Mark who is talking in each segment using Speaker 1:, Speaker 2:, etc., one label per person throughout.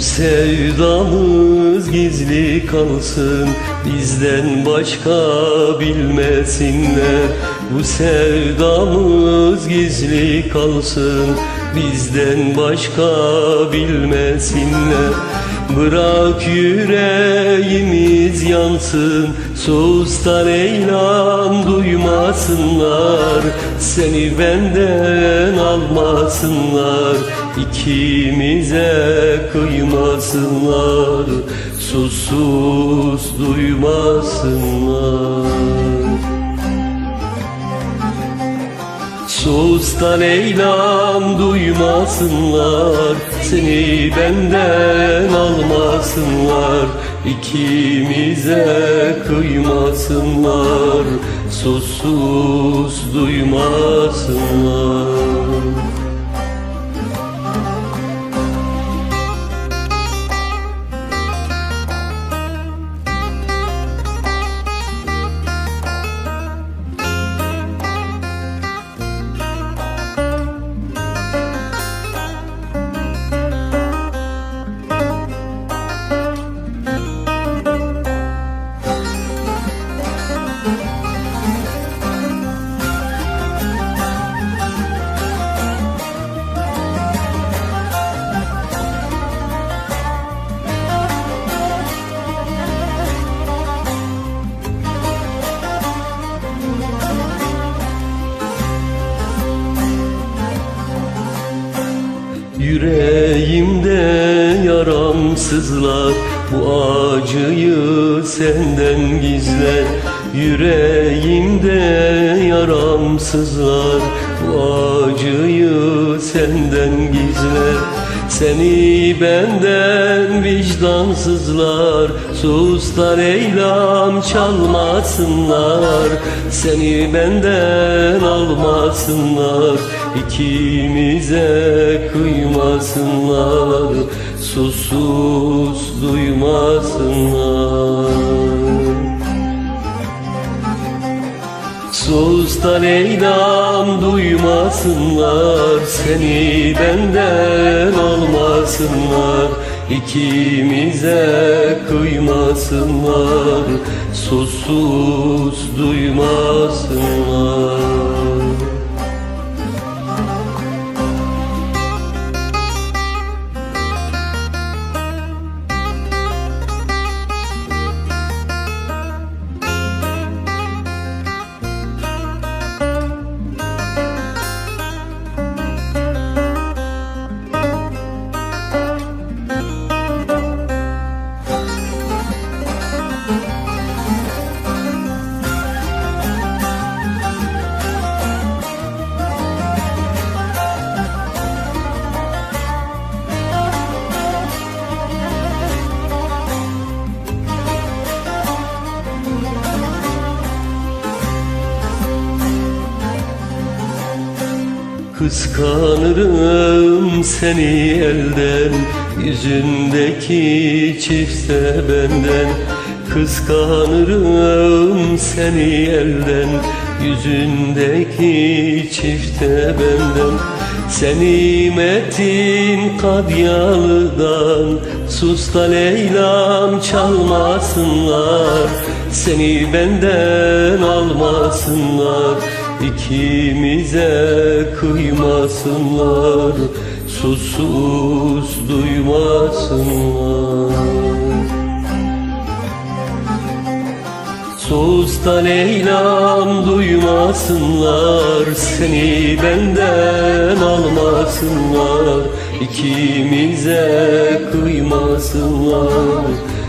Speaker 1: Bu sevdamız gizli kalsın Bizden başka bilmesinler. Bu sevdamız gizli kalsın Bizden başka bilmesinler. Bırak yüreğimiz yansın Sustan eylem duymasınlar. Seni benden almasınlar İkimize kıymasınlar Susuz duymasınlar. Sustan eylem duymasınlar Seni benden almasınlar. İkimize kıymasınlar Susuz duymasınlar Yüreğimde yaramsızlar Bu acıyı senden gizler. Yüreğimde yaramsızlar Bu acıyı senden gizler. Seni benden vicdansızlar Suslar eylem çalmasınlar. Seni benden almasınlar İkimize kıymasınlar. Susuz duymasınlar. Sustan eylem duymasınlar. Seni benden almasınlar İkimize kıymasınlar Susuz duymasınlar Kıskanırım seni elden Yüzündeki çifte benden. Kıskanırım seni elden Yüzündeki çifte benden. Seni metin kadyalıdan Susta Leyla'm çalmasınlar. Seni benden almasınlar İkimize kıymasınlar Susuz duymasınlar. Susta Leyla'm duymasınlar Seni benden almasınlar. İkimize kıymasınlar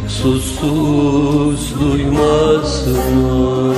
Speaker 1: Susuz duymasınlar